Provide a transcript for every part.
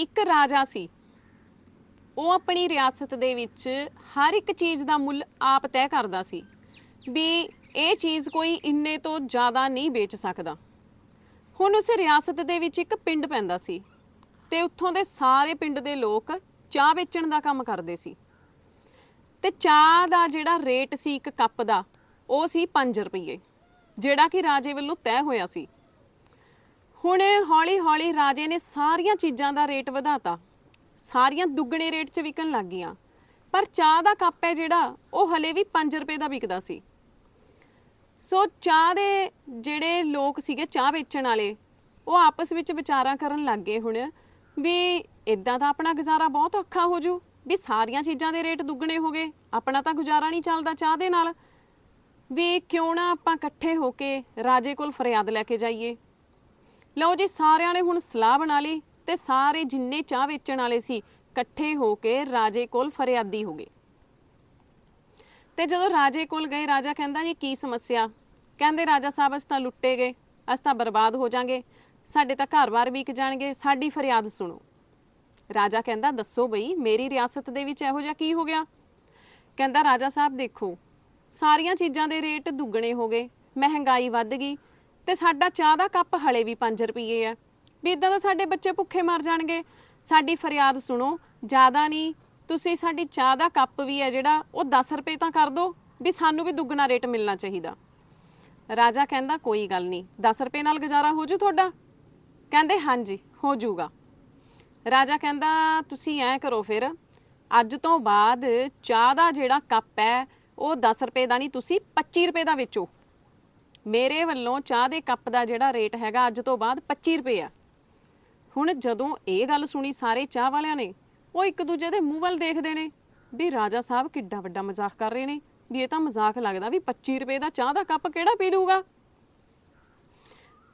ਇੱਕ ਰਾਜਾ ਸੀ। ਉਹ ਆਪਣੀ ਰਿਆਸਤ ਦੇ ਵਿੱਚ ਹਰ ਇੱਕ ਚੀਜ਼ ਦਾ ਮੁੱਲ ਆਪ ਤੈਅ ਕਰਦਾ ਸੀ ਵੀ ਇਹ ਚੀਜ਼ ਕੋਈ ਇੰਨੇ ਤੋਂ ਜ਼ਿਆਦਾ ਨਹੀਂ ਵੇਚ ਸਕਦਾ। ਹੁਣ ਉਸ ਰਿਆਸਤ ਦੇ ਵਿੱਚ ਇੱਕ ਪਿੰਡ ਪੈਂਦਾ ਸੀ ਤੇ ਉੱਥੋਂ ਦੇ ਸਾਰੇ ਪਿੰਡ ਦੇ ਲੋਕ ਚਾਹ ਵੇਚਣ ਦਾ ਕੰਮ ਕਰਦੇ ਸੀ। ਤੇ ਚਾਹ ਦਾ ਜਿਹੜਾ ਰੇਟ ਸੀ ਇੱਕ ਕੱਪ ਦਾ, ਉਹ ਸੀ 5 ਰੁਪਏ ਜਿਹੜਾ ਕਿ ਰਾਜੇ ਵੱਲੋਂ ਤੈਅ ਹੋਇਆ ਸੀ। ਹੁਣ ਹੌਲੀ-ਹੌਲੀ ਰਾਜੇ ਨੇ ਸਾਰੀਆਂ ਚੀਜ਼ਾਂ ਦਾ ਰੇਟ ਵਧਾਤਾ। ਸਾਰੀਆਂ ਦੁੱਗਣੇ ਰੇਟ 'ਚ ਵਿਕਣ ਲੱਗ ਗਈਆਂ। ਪਰ ਚਾਹ ਦਾ ਕੱਪ ਹੈ ਜਿਹੜਾ, ਉਹ ਹਲੇ ਵੀ 5 ਰੁਪਏ ਦਾ ਵਿਕਦਾ ਸੀ। ਸੋ ਚਾਹ ਦੇ ਜਿਹੜੇ ਲੋਕ ਸੀਗੇ ਚਾਹ ਵੇਚਣ ਵਾਲੇ, ਉਹ ਆਪਸ ਵਿੱਚ ਵਿਚਾਰਾਂ ਕਰਨ ਲੱਗ ਗਏ ਹੁਣ ਵੀ ਇਦਾਂ ਤਾਂ ਆਪਣਾ ਗੁਜ਼ਾਰਾ ਬਹੁਤ ਔਖਾ ਹੋ ਜੂ, ਵੀ ਸਾਰੀਆਂ ਚੀਜ਼ਾਂ ਦੇ ਰੇਟ ਦੁੱਗਣੇ ਹੋ ਗਏ, ਆਪਣਾ ਤਾਂ ਗੁਜ਼ਾਰਾ ਨਹੀਂ ਚੱਲਦਾ ਚਾਹ ਦੇ ਨਾਲ। ਵੀ ਕਿਉਂ ਨਾ ਆਪਾਂ ਇਕੱਠੇ ਹੋ ਕੇ ਰਾਜੇ ਕੋਲ ਫਰਿਆਦ ਲੈ ਕੇ ਜਾਈਏ। ਲਓ ਜੀ, ਸਾਰਿਆਂ ਨੇ ਹੁਣ ਸਲਾਹ ਬਣਾ ਲਈ ਤੇ ਸਾਰੇ ਜਿੰਨੇ ਚਾਹ ਵੇਚਣ ਵਾਲੇ ਸੀ, ਇਕੱਠੇ ਹੋ ਕੇ ਰਾਜੇ ਕੋਲ ਫਰਿਆਦੀ ਹੋ ਗਏ। ਤੇ ਜਦੋਂ ਰਾਜੇ ਕੋਲ ਗਏ, ਰਾਜਾ ਕਹਿੰਦਾ ਜੀ ਕੀ ਸਮੱਸਿਆ? ਕਹਿੰਦੇ, ਰਾਜਾ ਸਾਹਿਬ, ਅਸੀਂ ਤਾਂ ਲੁੱਟੇ ਗਏ, ਅਸੀਂ ਤਾਂ ਬਰਬਾਦ ਹੋ ਜਾਾਂਗੇ, ਸਾਡੇ ਤਾਂ ਘਰ-ਬਾਰ ਵਿਕ ਜਾਣਗੇ, ਸਾਡੀ ਫਰਿਆਦ ਸੁਣੋ। ਰਾਜਾ ਕਹਿੰਦਾ, ਦੱਸੋ ਬਈ, ਮੇਰੀ ਰਿਆਸਤ ਦੇ ਵਿੱਚ ਇਹੋ ਜਿਹਾ ਕੀ ਹੋ ਗਿਆ? ਕਹਿੰਦਾ, ਰਾਜਾ ਸਾਹਿਬ, ਦੇਖੋ, ਸਾਰੀਆਂ ਚੀਜ਼ਾਂ ਦੇ ਰੇਟ ਦੁੱਗਣੇ ਹੋ ਗਏ, ਮਹਿੰਗਾਈ ਵੱਧ ਗਈ ਤੇ ਸਾਡਾ ਚਾਹ ਦਾ ਕੱਪ ਹਲੇ ਵੀ 5 ਰੁਪਏ ਆ। ਵੀ ਇਦਾਂ ਤਾਂ ਸਾਡੇ ਬੱਚੇ ਭੁੱਖੇ ਮਰ ਜਾਣਗੇ। ਸਾਡੀ ਫਰਿਆਦ ਸੁਣੋ, ਜ਼ਿਆਦਾ ਨਹੀਂ, ਤੁਸੀਂ ਸਾਡੀ ਚਾਹ ਦਾ ਕੱਪ ਵੀ ਹੈ ਜਿਹੜਾ, ਉਹ 10 ਰੁਪਏ ਤਾਂ ਕਰ ਦਿਓ ਵੀ ਸਾਨੂੰ ਵੀ ਦੁੱਗਣਾ ਰੇਟ ਮਿਲਣਾ ਚਾਹੀਦਾ। ਰਾਜਾ ਕਹਿੰਦਾ, ਕੋਈ ਗੱਲ ਨਹੀਂ 10 ਰੁਪਏ ਨਾਲ ਗੁਜ਼ਾਰਾ ਹੋ ਜੂ ਤੁਹਾਡਾ? ਕਹਿੰਦੇ, ਹਾਂਜੀ, ਹੋ ਜਾਊਗਾ ਰਾਜਾ ਕਹਿੰਦਾ, ਤੁਸੀਂ ਐ ਕਰੋ ਫਿਰ, ਅੱਜ ਤੋਂ ਬਾਅਦ ਚਾਹ ਦਾ ਜਿਹੜਾ ਕੱਪ ਹੈ, ਉਹ 10 ਰੁਪਏ ਦਾ ਨਹੀਂ, ਤੁਸੀਂ 25 ਰੁਪਏ ਦਾ ਵੇਚੋ। ਮੇਰੇ ਵੱਲੋਂ ਚਾਹ ਦੇ ਕੱਪ ਦਾ ਜਿਹੜਾ ਰੇਟ ਹੈਗਾ ਅੱਜ ਤੋਂ ਬਾਅਦ 25 ਰੁਪਏ ਆ। ਹੁਣ ਜਦੋਂ ਇਹ ਗੱਲ ਸੁਣੀ ਸਾਰੇ ਚਾਹ ਵਾਲਿਆਂ ਨੇ, ਉਹ ਇੱਕ ਦੂਜੇ ਦੇ ਮੂੰਹ ਵੱਲ ਦੇਖਦੇ ਨੇ ਵੀ ਰਾਜਾ ਸਾਹਿਬ ਕਿੱਡਾ ਵੱਡਾ ਮਜ਼ਾਕ ਕਰ ਰਹੇ ਨੇ, ਵੀ ਇਹ ਤਾਂ ਮਜ਼ਾਕ ਲੱਗਦਾ ਵੀ 25 ਰੁਪਏ ਦਾ ਚਾਹ ਦਾ ਕੱਪ ਕਿਹੜਾ ਪੀ ਲੂਗਾ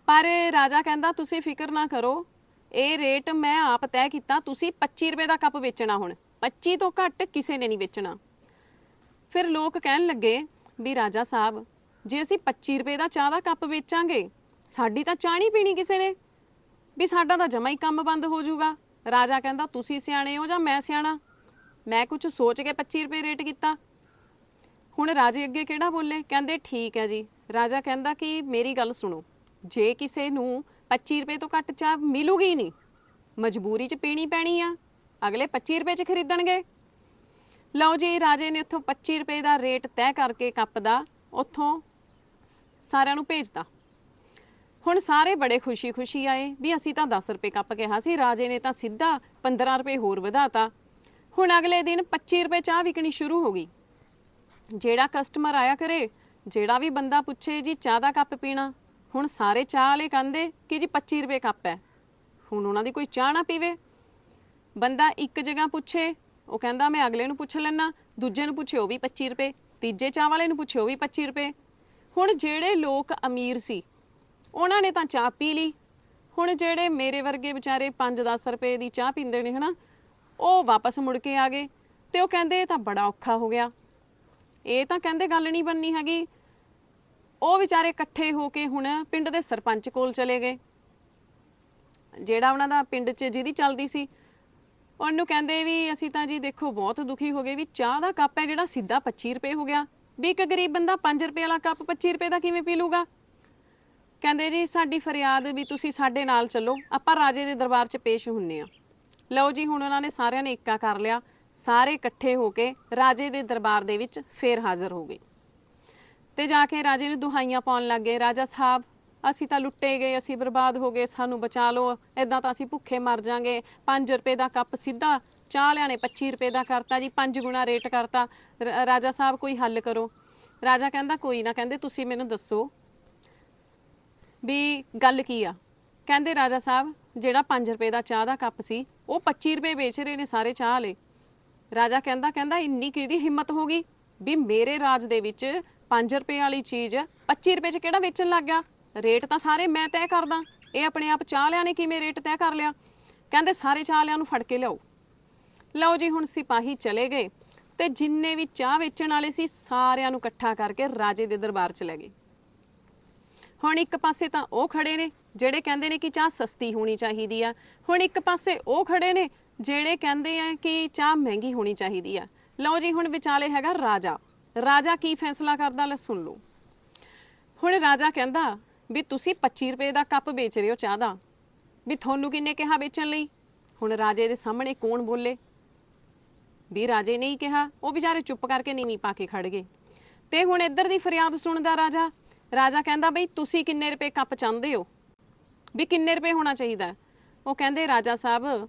ਪਰ ਰਾਜਾ ਕਹਿੰਦਾ, ਤੁਸੀਂ ਫਿਕਰ ਨਾ ਕਰੋ, ਇਹ ਰੇਟ ਮੈਂ ਆਪ ਤੈਅ ਕੀਤਾ, ਤੁਸੀਂ 25 ਰੁਪਏ ਦਾ ਕੱਪ ਵੇਚਣਾ ਹੁਣ। 25 ਤੋਂ ਘੱਟ ਕਿਸੇ ਨੇ ਨਹੀਂ ਵੇਚਣਾ। ਫਿਰ ਲੋਕ ਕਹਿਣ ਲੱਗੇ ਵੀ ਰਾਜਾ ਸਾਹਿਬ ਜੇ ਅਸੀਂ 25 ਰੁਪਏ ਦਾ ਚਾਹ ਦਾ ਕੱਪ ਵੇਚਾਂਗੇ, ਸਾਡੀ ਤਾਂ ਚਾਹ ਨਹੀਂ ਪੀਣੀ ਕਿਸੇ ਨੇ। ਵੀ ਸਾਡਾ ਤਾਂ ਜਮਾ ਹੀ ਕੰਮ ਬੰਦ ਹੋ ਜਾਊਗਾ। ਰਾਜਾ ਕਹਿੰਦਾ, ਤੁਸੀਂ ਸਿਆਣੇ ਹੋ ਜਾਂ ਮੈਂ ਸਿਆਣਾ? ਮੈਂ ਕੁਝ ਸੋਚ ਕੇ 25 ਰੁਪਏ ਰੇਟ ਕੀਤਾ। ਹੁਣ ਰਾਜੇ ਅੱਗੇ ਕਿਹੜਾ ਬੋਲੇ? ਕਹਿੰਦੇ, ਠੀਕ ਹੈ ਜੀ। ਰਾਜਾ ਕਹਿੰਦਾ ਕਿ, ਮੇਰੀ ਗੱਲ ਸੁਣੋ। ਜੇ ਕਿਸੇ ਨੂੰ 25 ਰੁਪਏ ਤੋਂ ਘੱਟ ਚਾਹ ਮਿਲੂਗੀ ਨਹੀਂ, ਮਜਬੂਰੀ 'ਚ ਪੀਣੀ ਪੈਣੀ ਆ। ਅਗਲੇ 25 ਰੁਪਏ 'ਚ ਖਰੀਦਣਗੇ। ਲਓ ਜੀ, ਰਾਜੇ ਨੇ ਉੱਥੋਂ 25 ਰੁਪਏ ਦਾ ਰੇਟ ਤੈਅ ਕਰਕੇ ਕੱਪ ਦਾ, ਉੱਥੋਂ ਸਾਰਿਆਂ ਨੂੰ ਭੇਜਤਾ ਹੁਣ ਸਾਰੇ ਬੜੇ ਖੁਸ਼ੀ-ਖੁਸ਼ੀ ਆਏ ਵੀ ਅਸੀਂ ਤਾਂ 10 ਰੁਪਏ ਕੱਪ ਕਿਹਾ ਸੀ, ਰਾਜੇ ਨੇ ਤਾਂ ਸਿੱਧਾ 15 ਰੁਪਏ ਹੋਰ ਵਧਾਤਾ। ਹੁਣ ਅਗਲੇ ਦਿਨ 25 ਰੁਪਏ ਚਾਹ ਵਿਕਣੀ ਸ਼ੁਰੂ ਹੋ ਗਈ। ਜਿਹੜਾ ਕਸਟਮਰ ਆਇਆ ਕਰੇ, ਜਿਹੜਾ ਵੀ ਬੰਦਾ ਪੁੱਛੇ ਜੀ ਚਾਹ ਦਾ ਕੱਪ ਪੀਣਾ, ਹੁਣ ਸਾਰੇ ਚਾਹ ਵਾਲੇ ਕਹਿੰਦੇ ਕਿ ਜੀ 25 ਰੁਪਏ ਕੱਪ ਹੈ। ਹੁਣ ਉਹਨਾਂ ਦੀ ਕੋਈ ਚਾਹ ਨਾ ਪੀਵੇ। ਬੰਦਾ ਇੱਕ ਜਗ੍ਹਾ ਪੁੱਛੇ, ਉਹ ਕਹਿੰਦਾ ਮੈਂ ਅਗਲੇ ਨੂੰ ਪੁੱਛ ਲੈਣਾ ਦੂਜੇ ਨੂੰ ਪੁੱਛੇ ਉਹ ਵੀ 25 ਰੁਪਏ, ਤੀਜੇ ਚਾਹ ਵਾਲੇ ਨੂੰ ਪੁੱਛੇ ਉਹ ਵੀ 25 ਰੁਪਏ। ਹੁਣ ਜਿਹੜੇ ਲੋਕ ਅਮੀਰ ਸੀ, ਉਹਨਾਂ ਨੇ ਤਾਂ ਚਾਹ ਪੀ ਲਈ। ਹੁਣ ਜਿਹੜੇ ਮੇਰੇ ਵਰਗੇ ਵਿਚਾਰੇ 5-10 ਰੁਪਏ ਦੀ ਚਾਹ ਪੀਂਦੇ ਨੇ, ਹਨਾ, ਉਹ ਵਾਪਸ ਮੁੜ ਕੇ ਆ ਗਏ ਤੇ ਉਹ ਕਹਿੰਦੇ ਇਹ ਤਾਂ ਬੜਾ ਔਖਾ ਹੋ ਗਿਆ। ਇਹ ਤਾਂ ਕਹਿੰਦੇ ਗੱਲ ਨਹੀਂ ਬੰਨੀ ਹੈਗੀ। ਉਹ ਵਿਚਾਰੇ ਇਕੱਠੇ ਹੋ ਕੇ ਹੁਣ ਪਿੰਡ ਦੇ ਸਰਪੰਚ ਕੋਲ ਚਲੇ ਗਏ। ਜਿਹੜਾ ਉਹਨਾਂ ਦਾ ਪਿੰਡ 'ਚ ਜਿਹਦੀ ਚੱਲਦੀ ਸੀ, ਉਹਨੂੰ ਕਹਿੰਦੇ ਵੀ ਅਸੀਂ ਤਾਂ ਜੀ ਦੇਖੋ ਬਹੁਤ ਦੁਖੀ ਹੋ ਗਏ ਵੀ ਚਾਹ ਦਾ ਕੱਪ ਹੈ ਜਿਹੜਾ ਸਿੱਧਾ 25 ਰੁਪਏ ਹੋ ਗਿਆ। ਵੀ ਇੱਕ ਗਰੀਬ ਬੰਦਾ 5 ਰੁਪਏ ਵਾਲਾ ਕੱਪ 25 ਰੁਪਏ ਦਾ ਕਿਵੇਂ ਪੀ ਲੂਗਾ? ਕਹਿੰਦੇ ਜੀ, ਸਾਡੀ ਫਰਿਆਦ ਵੀ ਤੁਸੀਂ ਸਾਡੇ ਨਾਲ ਚੱਲੋ। ਆਪਾਂ ਰਾਜੇ ਦੇ ਦਰਬਾਰ 'ਚ ਪੇਸ਼ ਹੁੰਨੇ ਆ। ਲਓ ਜੀ, ਹੁਣ ਉਹਨਾਂ ਨੇ ਸਾਰਿਆਂ ਨੇ ਇੱਕਾ ਕਰ ਲਿਆ। ਸਾਰੇ ਇਕੱਠੇ ਹੋ ਕੇ ਰਾਜੇ ਦੇ ਦਰਬਾਰ ਦੇ ਵਿੱਚ ਫੇਰ ਹਾਜ਼ਰ ਹੋ ਗਏ। ਤੇ ਜਾ ਕੇ ਰਾਜੇ ਨੂੰ ਦੁਹਾਈਆਂ ਪਾਉਣ ਲੱਗੇ ਰਾਜਾ ਸਾਹਿਬ, ਅਸੀਂ ਤਾਂ ਲੁੱਟੇ ਗਏ, ਅਸੀਂ ਬਰਬਾਦ ਹੋ ਗਏ, ਸਾਨੂੰ ਬਚਾ ਲਓ। ਐਦਾਂ ਤਾਂ ਅਸੀਂ ਭੁੱਖੇ ਮਰ ਜਾਾਂਗੇ। 5 ਰੁਪਏ ਦਾ ਕੱਪ ਸਿੱਧਾ ਚਾਹ ਲਿਆ ਨੇ 25 ਰੁਪਏ ਦਾ ਕਰਤਾ ਜੀ 5 ਗੁਣਾ ਰੇਟ ਕਰਤਾ। ਰ- ਰਾਜਾ ਸਾਹਿਬ ਕੋਈ ਹੱਲ ਕਰੋ। ਰਾਜਾ ਕਹਿੰਦਾ ਕੋਈ ਨਾ, ਕਹਿੰਦੇ ਤੁਸੀਂ ਮੈਨੂੰ ਦੱਸੋ ਵੀ ਗੱਲ ਕੀ ਆ? ਕਹਿੰਦੇ ਰਾਜਾ ਸਾਹਿਬ, ਜਿਹੜਾ 5 ਰੁਪਏ ਦਾ ਚਾਹ ਦਾ ਕੱਪ ਸੀ, ਉਹ 25 ਰੁਪਏ ਵੇਚ ਰਹੇ ਨੇ ਸਾਰੇ ਚਾਹ ਵਾਲੇ। ਰਾਜਾ ਕਹਿੰਦਾ ਕਹਿੰਦਾ ਇੰਨੀ ਕਿਹਦੀ ਹਿੰਮਤ ਹੋ ਗਈ ਵੀ ਮੇਰੇ ਰਾਜ ਦੇ ਵਿੱਚ 5 ਰੁਪਏ ਵਾਲੀ ਚੀਜ਼ 25 ਰੁਪਏ 'ਚ ਕਿਹੜਾ ਵੇਚਣ ਲੱਗ ਗਿਆ? ਰੇਟ ਤਾਂ ਸਾਰੇ ਮੈਂ ਤੈਅ ਕਰਦਾ। ਇਹ ਆਪਣੇ ਆਪ ਚਾਹ ਲਿਆ ਨੇ ਕਿਵੇਂ ਰੇਟ ਤੈਅ ਕਰ ਲਿਆ? ਕਹਿੰਦੇ ਸਾਰੇ ਚਾਹ ਲਿਆਂ ਨੂੰ ਫੜ ਕੇ ਲਿਆਓ। ਲਓ ਜੀ, ਹੁਣ ਸਿਪਾਹੀ ਚਲੇ ਗਏ ਤੇ ਜਿੰਨੇ ਵੀ ਚਾਹ ਵੇਚਣ ਵਾਲੇ ਸੀ, ਸਾਰਿਆਂ ਨੂੰ ਇਕੱਠਾ ਕਰਕੇ ਰਾਜੇ ਦੇ ਦਰਬਾਰ ਚ ਲੈ ਗਏ। ਹੁਣ ਇੱਕ ਪਾਸੇ ਤਾਂ ਉਹ ਖੜੇ ਨੇ, ਜਿਹੜੇ ਕਹਿੰਦੇ ਨੇ ਕਿ ਚਾਹ ਸਸਤੀ ਹੋਣੀ ਚਾਹੀਦੀ ਆ। ਹੁਣ ਇੱਕ ਪਾਸੇ ਉਹ ਖੜੇ ਨੇ, ਜਿਹੜੇ ਕਹਿੰਦੇ ਆ ਕਿ ਚਾਹ ਮਹਿੰਗੀ ਹੋਣੀ ਚਾਹੀਦੀ ਆ। ਲਓ ਜੀ, ਹੁਣ ਵਿਚਾਲੇ ਹੈਗਾ ਰਾਜਾ। ਰਾਜਾ ਕੀ ਫੈਸਲਾ ਕਰਦਾ, ਲੈ ਸੁਣ ਲਓ। ਹੁਣ ਰਾਜਾ ਕਹਿੰਦਾ ਵੀ ਤੁਸੀਂ 25 ਰੁਪਏ ਦਾ ਕੱਪ ਵੇਚ ਰਹੇ ਹੋ ਚਾਹ ਦਾ। ਵੀ ਤੁਹਾਨੂੰ ਕਿੰਨੇ ਕਿਹਾ ਵੇਚਣ ਲਈ? ਹੁਣ ਰਾਜੇ ਦੇ ਸਾਹਮਣੇ ਕੌਣ ਬੋਲੇ? ਵੀ ਰਾਜੇ ਨੇ ਹੀ ਕਿਹਾ, ਉਹ ਵਿਚਾਰੇ ਚੁੱਪ ਕਰਕੇ ਨੀਵੀਂ ਪਾ ਕੇ ਖੜ ਗਏ। ਤੇ ਹੁਣ ਇੱਧਰ ਦੀ ਫਰਿਆਦ ਸੁਣਦਾ ਰਾਜਾ ਰਾਜਾ ਕਹਿੰਦਾ ਬਈ ਤੁਸੀਂ ਕਿੰਨੇ ਰੁਪਏ ਕੱਪ ਚਾਹੁੰਦੇ ਹੋ? ਵੀ ਕਿੰਨੇ ਰੁਪਏ ਹੋਣਾ ਚਾਹੀਦਾ? ਉਹ ਕਹਿੰਦੇ ਰਾਜਾ ਸਾਹਿਬ,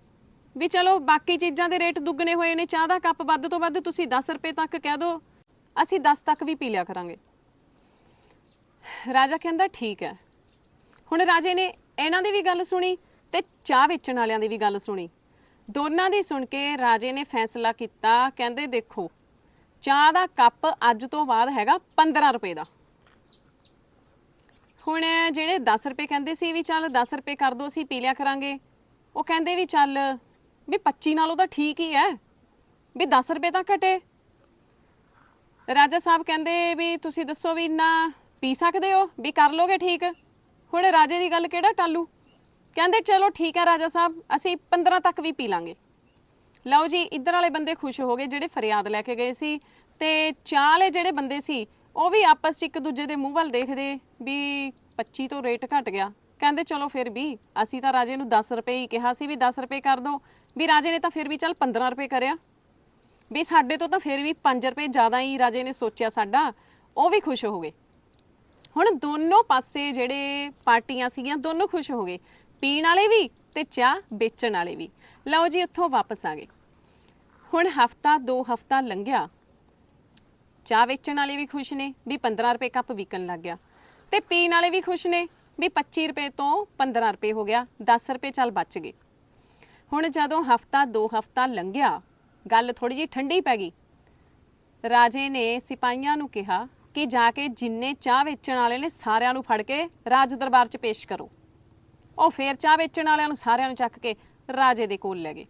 ਵੀ ਚਲੋ ਬਾਕੀ ਚੀਜ਼ਾਂ ਦੇ ਰੇਟ ਦੁੱਗਣੇ ਹੋਏ ਨੇ, ਚਾਹ ਦਾ ਕੱਪ ਵੱਧ ਤੋਂ ਵੱਧ ਤੁਸੀਂ 10 ਰੁਪਏ ਤੱਕ ਕਹਿ ਦਿਓ, ਅਸੀਂ 10 ਤੱਕ ਵੀ ਪੀ ਲਿਆ ਕਰਾਂਗੇ। ਰਾਜਾ ਕਹਿੰਦਾ ਠੀਕ ਹੈ। ਹੁਣ ਰਾਜੇ ਨੇ ਇਹਨਾਂ ਦੀ ਵੀ ਗੱਲ ਸੁਣੀ ਤੇ ਚਾਹ ਵੇਚਣ ਵਾਲਿਆਂ ਦੀ ਵੀ ਗੱਲ ਸੁਣੀ। ਦੋਨਾਂ ਦੀ ਸੁਣ ਕੇ ਰਾਜੇ ਨੇ ਫੈਸਲਾ ਕੀਤਾ, ਕਹਿੰਦੇ ਦੇਖੋ, ਚਾਹ ਦਾ ਕੱਪ ਅੱਜ ਤੋਂ ਬਾਅਦ ਹੈਗਾ 15 ਰੁਪਏ ਦਾ। ਹੁਣ ਜਿਹੜੇ 10 ਰੁਪਏ ਕਹਿੰਦੇ ਸੀ ਵੀ ਚੱਲ 10 ਰੁਪਏ ਕਰ ਦੋ, ਅਸੀਂ ਪੀ ਲਿਆ ਕਰਾਂਗੇ। ਉਹ ਕਹਿੰਦੇ ਵੀ ਚੱਲ, ਵੀ 25 ਨਾਲੋਂ ਤਾਂ ਠੀਕ ਹੀ ਹੈ, ਵੀ 10 ਰੁਪਏ ਤਾਂ ਘਟੇ। ਰਾਜਾ ਸਾਹਿਬ ਕਹਿੰਦੇ ਵੀ ਤੁਸੀਂ ਦੱਸੋ ਵੀ ਇੰਨਾ ਪੀ ਸਕਦੇ ਹੋ, ਵੀ ਕਰ ਲੋਗੇ ਠੀਕ? ਹੁਣ ਰਾਜੇ ਦੀ ਗੱਲ ਕਿਹੜਾ ਟਾਲੂ? ਕਹਿੰਦੇ, ਚਲੋ ਠੀਕ ਹੈ ਰਾਜਾ ਸਾਹਿਬ, ਅਸੀਂ 15 ਤੱਕ ਵੀ ਪੀ ਲਾਂਗੇ। ਲਓ ਜੀ, ਇੱਧਰ ਵਾਲੇ ਬੰਦੇ ਖੁਸ਼ ਹੋ ਗਏ, ਜਿਹੜੇ ਫਰਿਆਦ ਲੈ ਕੇ ਗਏ ਸੀ। ਤੇ ਚਾਹ ਵਾਲੇ ਜਿਹੜੇ ਬੰਦੇ ਸੀ, ਉਹ ਵੀ ਆਪਸ 'ਚ ਇੱਕ ਦੂਜੇ ਦੇ ਮੂੰਹ ਵੱਲ ਦੇਖਦੇ ਵੀ 25 ਤੋਂ ਰੇਟ ਘਟ ਗਿਆ। ਕਹਿੰਦੇ, ਚਲੋ ਫਿਰ ਵੀ, ਅਸੀਂ ਤਾਂ ਰਾਜੇ ਨੂੰ 10 ਰੁਪਏ ਹੀ ਕਿਹਾ ਸੀ ਵੀ 10 ਰੁਪਏ ਕਰ ਦਿਓ ਵੀ ਰਾਜੇ ਨੇ ਤਾਂ ਫਿਰ ਵੀ ਚੱਲ 15 ਰੁਪਏ ਕਰਿਆ। ਵੀ ਸਾਡੇ ਤੋਂ ਤਾਂ ਫਿਰ ਵੀ 5 ਰੁਪਏ ਜ਼ਿਆਦਾ ਹੀ ਰਾਜੇ ਨੇ ਸੋਚਿਆ ਸਾਡਾ। ਉਹ ਵੀ ਖੁਸ਼ ਹੋ ਗਏ। ਹੁਣ ਦੋਨੋਂ ਪਾਸੇ ਜਿਹੜੇ ਪਾਰਟੀਆਂ ਸੀਗੀਆਂ, ਦੋਨੋਂ ਖੁਸ਼ ਹੋ ਗਏ। ਪੀਣ ਵਾਲੇ ਵੀ ਤੇ ਚਾਹ ਵੇਚਣ ਵਾਲੇ ਵੀ। ਲਓ ਜੀ ਉੱਥੋਂ ਵਾਪਸ ਆ ਗਏ। ਹੁਣ ਹਫਤਾ, ਦੋ ਹਫਤਾ ਲੰਘਿਆ। ਚਾਹ ਵੇਚਣ ਵਾਲੇ ਵੀ ਖੁਸ਼ ਨੇ, ਵੀ 15 ਰੁਪਏ ਕੱਪ ਵਿਕਣ ਲੱਗ ਗਿਆ। ਤੇ ਪੀਣ ਵਾਲੇ ਵੀ ਖੁਸ਼ ਨੇ, ਵੀ 25 ਰੁਪਏ ਤੋਂ 15 ਰੁਪਏ ਹੋ ਗਿਆ 10 ਰੁਪਏ ਚੱਲ ਬਚ ਗਏ। ਹੁਣ ਜਦੋਂ ਹਫਤਾ, ਦੋ ਹਫਤਾ ਲੰਘਿਆ, ਗੱਲ ਥੋੜੀ ਜਿਹੀ ਠੰਡੀ ਪੈ ਗਈ। ਰਾਜੇ ਨੇ ਸਿਪਾਹੀਆਂ ਨੂੰ ਕਿਹਾ ਕਿ ਜਾ ਕੇ ਜਿੰਨੇ ਚਾਹ ਵੇਚਣ ਵਾਲੇ ਨੇ ਸਾਰਿਆਂ ਨੂੰ ਫੜ ਕੇ ਰਾਜ ਦਰਬਾਰ 'ਚ ਪੇਸ਼ ਕਰੋ। ਉਹ ਫੇਰ ਚਾਹ ਵੇਚਣ ਵਾਲਿਆਂ ਨੂੰ ਸਾਰਿਆਂ ਨੂੰ ਚੱਕ ਕੇ ਰਾਜੇ ਦੇ ਕੋਲ ਲੈ ਗਏ।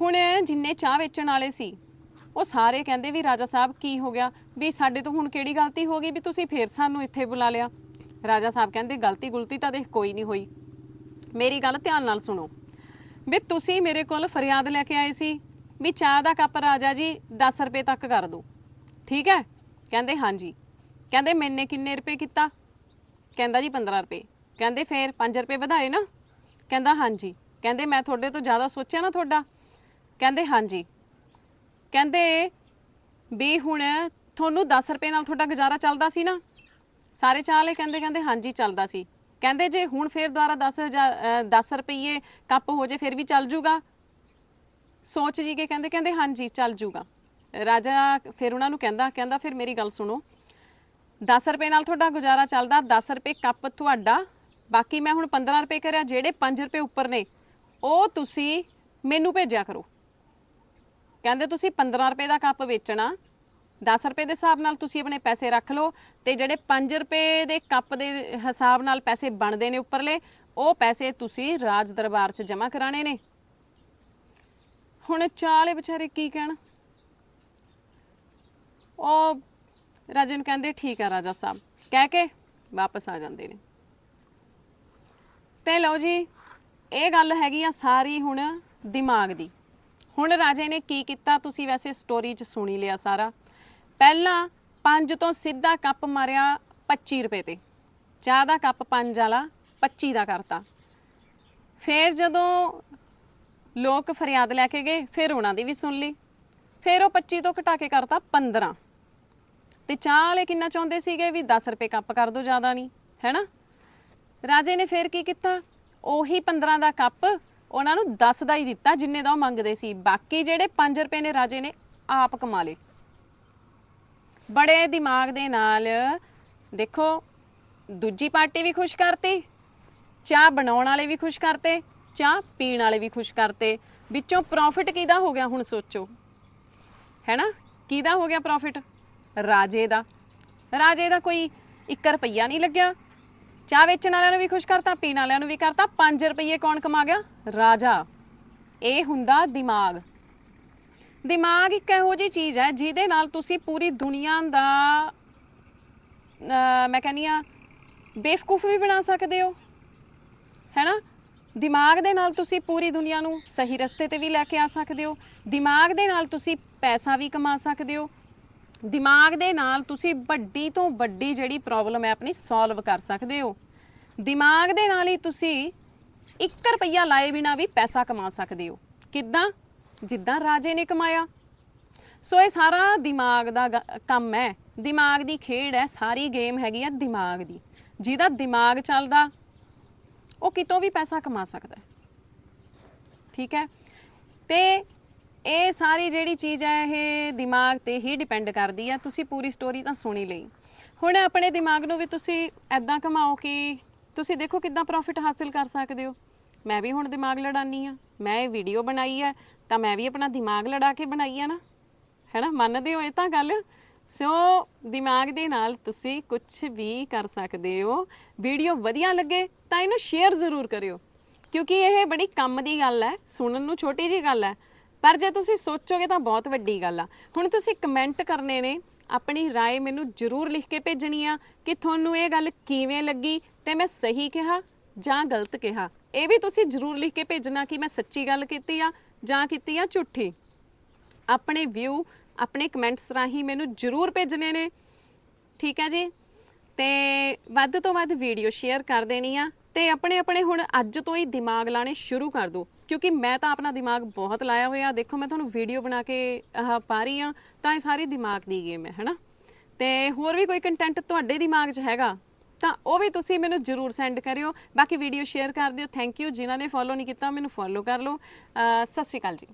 ਹੁਣ ਜਿੰਨੇ ਚਾਹ ਵੇਚਣ ਵਾਲੇ ਸੀ, ਉਹ ਸਾਰੇ ਕਹਿੰਦੇ ਵੀ ਰਾਜਾ ਸਾਹਿਬ ਕੀ ਹੋ ਗਿਆ? ਵੀ ਸਾਡੇ ਤੋਂ ਹੁਣ ਕਿਹੜੀ ਗਲਤੀ ਹੋ ਗਈ ਵੀ ਤੁਸੀਂ ਫੇਰ ਸਾਨੂੰ ਇੱਥੇ ਬੁਲਾ ਲਿਆ? ਰਾਜਾ ਸਾਹਿਬ ਕਹਿੰਦੇ, ਗਲਤੀ ਗੁਲਤੀ ਤਾਂ ਦੇਖ ਕੋਈ ਨਹੀਂ ਹੋਈ। ਮੇਰੀ ਗੱਲ ਧਿਆਨ ਨਾਲ ਸੁਣੋ। ਵੀ ਤੁਸੀਂ ਮੇਰੇ ਕੋਲ ਫਰਿਆਦ ਲੈ ਕੇ ਆਏ ਸੀ ਵੀ ਚਾਹ ਦਾ ਕੱਪ ਰਾਜਾ ਜੀ 10 ਰੁਪਏ ਤੱਕ ਕਰ ਦਿਓ। ਠੀਕ ਹੈ? ਕਹਿੰਦੇ, ਹਾਂਜੀ। ਕਹਿੰਦੇ, ਮੈਨੇ ਕਿੰਨੇ ਰੁਪਏ ਕੀਤਾ? ਕਹਿੰਦਾ ਜੀ 15 ਰੁਪਏ। ਕਹਿੰਦੇ ਫੇਰ 5 ਰੁਪਏ ਵਧਾਏ ਨਾ? ਕਹਿੰਦਾ ਹਾਂਜੀ। ਕਹਿੰਦੇ ਮੈਂ ਤੁਹਾਡੇ ਤੋਂ ਜ਼ਿਆਦਾ ਸੋਚਿਆ ਨਾ ਤੁਹਾਡਾ? ਕਹਿੰਦੇ ਹਾਂਜੀ। ਕਹਿੰਦੇ ਵੀ ਹੁਣ ਤੁਹਾਨੂੰ 10 ਰੁਪਏ ਨਾਲ ਤੁਹਾਡਾ ਗੁਜ਼ਾਰਾ ਚੱਲਦਾ ਸੀ ਨਾ? ਸਾਰੇ ਚਾਹ ਵਾਲੇ ਕਹਿੰਦੇ ਕਹਿੰਦੇ ਹਾਂਜੀ ਚੱਲਦਾ ਸੀ। ਕਹਿੰਦੇ ਜੇ ਹੁਣ ਫੇਰ ਦੁਬਾਰਾ 10000 10 ਰੁਪਏ ਕੱਪ ਹੋ ਜੇ ਫਿਰ ਵੀ ਚੱਲ ਜੂਗਾ? ਸੋਚ ਜੀ ਕੇ ਕਹਿੰਦੇ ਕਹਿੰਦੇ ਹਾਂਜੀ ਚੱਲ ਜੂਗਾ। ਰਾਜਾ ਫਿਰ ਉਹਨਾਂ ਨੂੰ ਕਹਿੰਦਾ ਕਹਿੰਦਾ ਫਿਰ ਮੇਰੀ ਗੱਲ ਸੁਣੋ। 10 ਰੁਪਏ ਨਾਲ ਤੁਹਾਡਾ ਗੁਜ਼ਾਰਾ ਚੱਲਦਾ 10 ਰੁਪਏ ਕੱਪ ਤੁਹਾਡਾ ਬਾਕੀ ਮੈਂ ਹੁਣ 15 ਰੁਪਏ ਕਰਿਆ ਜਿਹੜੇ 5 ਰੁਪਏ ਉੱਪਰ ਨੇ, ਉਹ ਤੁਸੀਂ ਮੈਨੂੰ ਭੇਜਿਆ ਕਰੋ। ਕਹਿੰਦੇ ਤੁਸੀਂ 15 ਰੁਪਏ ਦਾ ਕੱਪ ਵੇਚਣਾ 10 ਰੁਪਏ ਦੇ ਹਿਸਾਬ ਨਾਲ ਤੁਸੀਂ ਆਪਣੇ ਪੈਸੇ ਰੱਖ ਲਓ ਤੇ ਜਿਹੜੇ 5 ਰੁਪਏ ਦੇ ਕੱਪ ਦੇ ਹਿਸਾਬ ਨਾਲ ਪੈਸੇ ਬਣਦੇ ਨੇ ਉੱਪਰਲੇ, ਉਹ ਪੈਸੇ ਤੁਸੀਂ ਰਾਜ ਦਰਬਾਰ 'ਚ ਜਮ੍ਹਾਂ ਕਰਾਣੇ ਨੇ। ਹੁਣ ਚਾਲੇ ਵਿਚਾਰੇ ਕੀ ਕਹਿਣ? ਉਹ ਰਾਜੇ ਨੂੰ ਕਹਿੰਦੇ, ਠੀਕ ਹੈ ਰਾਜਾ ਸਾਹਿਬ। ਕਹਿ ਕੇ ਵਾਪਸ ਆ ਜਾਂਦੇ ਨੇ। ਤੇ ਲਓ ਜੀ, ਇਹ ਗੱਲ ਹੈਗੀ ਆ ਸਾਰੀ ਹੁਣ ਦਿਮਾਗ ਦੀ। ਹੁਣ ਰਾਜੇ ਨੇ ਕੀ ਕੀਤਾ? ਤੁਸੀਂ ਵੈਸੇ ਸਟੋਰੀ 'ਚ ਸੁਣੀ ਲਿਆ ਸਾਰਾ। ਪਹਿਲਾਂ 5 ਤੋਂ ਸਿੱਧਾ ਕੱਪ ਮਾਰਿਆ 25 ਰੁਪਏ ਤੇ। ਚਾਹ ਦਾ ਕੱਪ 5 ਵਾਲਾ 25 ਦਾ ਕਰਤਾ। ਫਿਰ ਜਦੋਂ ਲੋਕ ਫਰਿਆਦ ਲੈ ਕੇ ਗਏ, ਫਿਰ ਉਹਨਾਂ ਦੀ ਵੀ ਸੁਣ ਲਈ। ਫਿਰ ਉਹ 25 ਤੋਂ ਘਟਾ ਕੇ ਕਰਤਾ 15 ਤੇ ਚਾਹ ਵਾਲੇ ਕਿੰਨਾ ਚਾਹੁੰਦੇ ਸੀਗੇ ਵੀ 10 ਰੁਪਏ ਕੱਪ ਕਰ ਦੋ, ਜ਼ਿਆਦਾ ਨਹੀਂ ਹੈਨਾ ਰਾਜੇ ਨੇ ਫਿਰ ਕੀ ਕੀਤਾ? ਉਹੀ 15 ਦਾ ਕੱਪ ਉਹਨਾਂ ਨੂੰ 10 ਦਾ ਹੀ ਦਿੱਤਾ, ਜਿੰਨੇ ਦਾ ਉਹ ਮੰਗਦੇ ਸੀ। ਬਾਕੀ ਜਿਹੜੇ 5 ਰੁਪਏ ਨੇ ਰਾਜੇ ਨੇ ਆਪ ਕਮਾ ਲਏ। ਬੜੇ ਦਿਮਾਗ ਦੇ ਨਾਲ ਦੇਖੋ, ਦੂਜੀ ਪਾਰਟੀ ਵੀ ਖੁਸ਼ ਕਰਤੀ, ਚਾਹ ਬਣਾਉਣ ਵਾਲੇ ਵੀ ਖੁਸ਼ ਕਰਤੇ, ਚਾਹ ਪੀਣ ਵਾਲੇ ਵੀ ਖੁਸ਼ ਕਰਤੇ। ਵਿੱਚੋਂ ਪ੍ਰੋਫਿਟ ਕਿਹਦਾ ਹੋ ਗਿਆ ਹੁਣ ਸੋਚੋ। ਹੈਨਾ? ਕਿਹਦਾ ਹੋ ਗਿਆ ਪ੍ਰੋਫਿਟ ਰਾਜੇ ਦਾ। ਰਾਜੇ ਦਾ ਕੋਈ 1 ਰੁਪਈਆ ਨਹੀਂ ਲੱਗਿਆ। ਚਾਹ ਵੇਚਣ ਵਾਲਿਆਂ ਨੂੰ ਵੀ ਖੁਸ਼ ਕਰਤਾ, ਪੀਣ ਵਾਲਿਆਂ ਨੂੰ ਵੀ ਕਰਤਾ। 5 ਰੁਪਏ ਕੌਣ ਕਮਾ ਗਿਆ? ਰਾਜਾ। ਇਹ ਹੁੰਦਾ ਦਿਮਾਗ। ਦਿਮਾਗ ਇੱਕ ਇਹੋ ਜਿਹੀ ਚੀਜ਼ ਹੈ ਜਿਹਦੇ ਨਾਲ ਤੁਸੀਂ ਪੂਰੀ ਦੁਨੀਆ ਦਾ ਮੈਂ ਕਹਿੰਦੀ ਆ ਬੇਵਕੂਫ ਵੀ ਬਣਾ ਸਕਦੇ ਹੋ। ਹੈਨਾ ਦਿਮਾਗ ਦੇ ਨਾਲ ਤੁਸੀਂ ਪੂਰੀ ਦੁਨੀਆ ਨੂੰ ਸਹੀ ਰਸਤੇ ਤੇ ਵੀ ਲੈ ਕੇ ਆ ਸਕਦੇ ਹੋ। ਦਿਮਾਗ ਦੇ ਨਾਲ ਤੁਸੀਂ ਪੈਸਾ ਵੀ ਕਮਾ ਸਕਦੇ ਹੋ। ਦਿਮਾਗ ਦੇ ਨਾਲ ਤੁਸੀਂ ਵੱਡੀ ਤੋਂ ਵੱਡੀ ਜਿਹੜੀ ਪ੍ਰੋਬਲਮ ਹੈ ਆਪਣੀ ਸੋਲਵ ਕਰ ਸਕਦੇ ਹੋ। ਦਿਮਾਗ ਦੇ ਨਾਲ ਹੀ ਤੁਸੀਂ 1 ਰੁਪਈਆ ਲਾਏ ਬਿਨਾ ਵੀ ਪੈਸਾ ਕਮਾ ਸਕਦੇ ਹੋ। ਕਿੱਦਾਂ? ਜਿੱਦਾਂ ਰਾਜੇ ਨੇ ਕਮਾਇਆ। ਸੋ ਇਹ ਸਾਰਾ ਦਿਮਾਗ ਦਾ ਗ- ਕੰਮ ਹੈ। ਦਿਮਾਗ ਦੀ ਖੇਡ ਹੈ। ਸਾਰੀ ਗੇਮ ਹੈਗੀ ਹੈ ਦਿਮਾਗ ਦੀ। ਜਿਹਦਾ ਦਿਮਾਗ ਚੱਲਦਾ, ਉਹ ਕਿਤੋਂ ਵੀ ਪੈਸਾ ਕਮਾ ਸਕਦਾ ਹੈ। ਠੀਕ ਹੈ? ਤੇ ਇਹ ਸਾਰੀ ਜਿਹੜੀ ਚੀਜ਼ ਹੈ, ਇਹ ਦਿਮਾਗ ਤੇ ਹੀ ਡਿਪੈਂਡ ਕਰਦੀ ਹੈ ਤੁਸੀਂ ਪੂਰੀ ਸਟੋਰੀ ਤਾਂ ਸੁਣੀ ਲਈ। ਹੁਣ ਆਪਣੇ ਦਿਮਾਗ ਨੂੰ ਵੀ ਤੁਸੀਂ ਐਦਾਂ ਕਮਾਓ ਕਿ ਤੁਸੀਂ ਦੇਖੋ ਕਿੱਦਾਂ ਪ੍ਰੋਫਿਟ ਹਾਸਿਲ ਕਰ ਸਕਦੇ ਹੋ। ਮੈਂ ਵੀ ਹੁਣ ਦਿਮਾਗ ਲੜਾਨੀ ਆ। ਮੈਂ ਇਹ ਵੀਡੀਓ ਬਣਾਈ ਹੈ ਤਾਂ ਮੈਂ ਵੀ ਆਪਣਾ ਦਿਮਾਗ ਲੜਾ ਕੇ ਬਣਾਈ ਆ ਨਾ। ਹੈਨਾ? ਮੰਨਦੇ ਹੋ ਇਹ ਤਾਂ ਗੱਲ? ਸੋ ਦਿਮਾਗ ਦੇ ਨਾਲ ਤੁਸੀਂ ਕੁਝ ਵੀ ਕਰ ਸਕਦੇ ਹੋ। ਵੀਡੀਓ ਵਧੀਆ ਲੱਗੇ ਤਾਂ ਇਹਨੂੰ ਸ਼ੇਅਰ ਜ਼ਰੂਰ ਕਰਿਓ। ਕਿਉਂਕਿ ਇਹ ਬੜੀ ਕੰਮ ਦੀ ਗੱਲ ਹੈ, ਸੁਣਨ ਨੂੰ ਛੋਟੀ ਜੀ ਗੱਲ ਹੈ। ਪਰ ਜੇ ਤੁਸੀਂ ਸੋਚੋਗੇ ਤਾਂ ਬਹੁਤ ਵੱਡੀ ਗੱਲ ਆ ਹੁਣ ਤੁਸੀਂ ਕਮੈਂਟ ਕਰਨੇ ਨੇ ਆਪਣੀ رائے ਮੈਨੂੰ ਜ਼ਰੂਰ ਲਿਖ ਕੇ ਭੇਜਣੀ ਆ ਕਿ ਤੁਹਾਨੂੰ ਇਹ ਗੱਲ ਕਿਵੇਂ ਲੱਗੀ ਤੇ ਮੈਂ ਸਹੀ ਕਿਹਾ ਜਾਂ ਗਲਤ ਕਿਹਾ ਇਹ ਵੀ ਤੁਸੀਂ ਜ਼ਰੂਰ ਲਿਖ ਕੇ ਭੇਜਣਾ ਕਿ ਮੈਂ ਸੱਚੀ ਗੱਲ ਕੀਤੀ ਆ ਜਾਂ ਕੀਤੀ ਆ ਝੂਠੀ ਆਪਣੇ ਵਿਊ ਆਪਣੇ ਕਮੈਂਟਸ ਰਾਹੀਂ ਮੈਨੂੰ ਜ਼ਰੂਰ ਭੇਜਣੇ ਨੇ ਠੀਕ ਹੈ ਜੀ ਤੇ ਵੱਧ ਤੋਂ ਵੱਧ ਵੀਡੀਓ ਸ਼ੇਅਰ ਕਰ ਦੇਣੀ ਆ ਤੇ ਆਪਣੇ ਆਪਣੇ ਹੁਣ ਅੱਜ ਤੋਂ ਹੀ ਦਿਮਾਗ ਲਾਣੇ ਸ਼ੁਰੂ ਕਰ ਦਿਓ ਕਿਉਂਕਿ ਮੈਂ ਤਾਂ ਆਪਣਾ ਦਿਮਾਗ ਬਹੁਤ ਲਾਇਆ ਹੋਇਆ। ਦੇਖੋ, ਮੈਂ ਤੁਹਾਨੂੰ ਵੀਡੀਓ ਬਣਾ ਕੇ ਆਹ ਪਾ ਰਹੀ ਆ, ਤਾਂ ਇਹ ਸਾਰੀ ਦਿਮਾਗ ਦੀ ਗੇਮ ਹੈ, ਹਨਾ? ਤੇ ਹੋਰ ਵੀ ਕੋਈ ਕੰਟੈਂਟ ਤੁਹਾਡੇ ਦਿਮਾਗ 'ਚ ਹੈਗਾ, ਤਾਂ ਉਹ ਵੀ ਤੁਸੀਂ ਮੈਨੂੰ ਜਰੂਰ ਸੈਂਡ ਕਰਿਓ। ਬਾਕੀ ਵੀਡੀਓ ਸ਼ੇਅਰ ਕਰ ਦਿਓ। ਥੈਂਕ ਯੂ ਜਿਨ੍ਹਾਂ ਨੇ ਫੋਲੋ ਨਹੀਂ ਕੀਤਾ, ਮੈਨੂੰ ਫੋਲੋ ਕਰ ਲਓ। ਅਹ ਸਤਿ ਸ਼੍ਰੀ ਅਕਾਲ ਜੀ।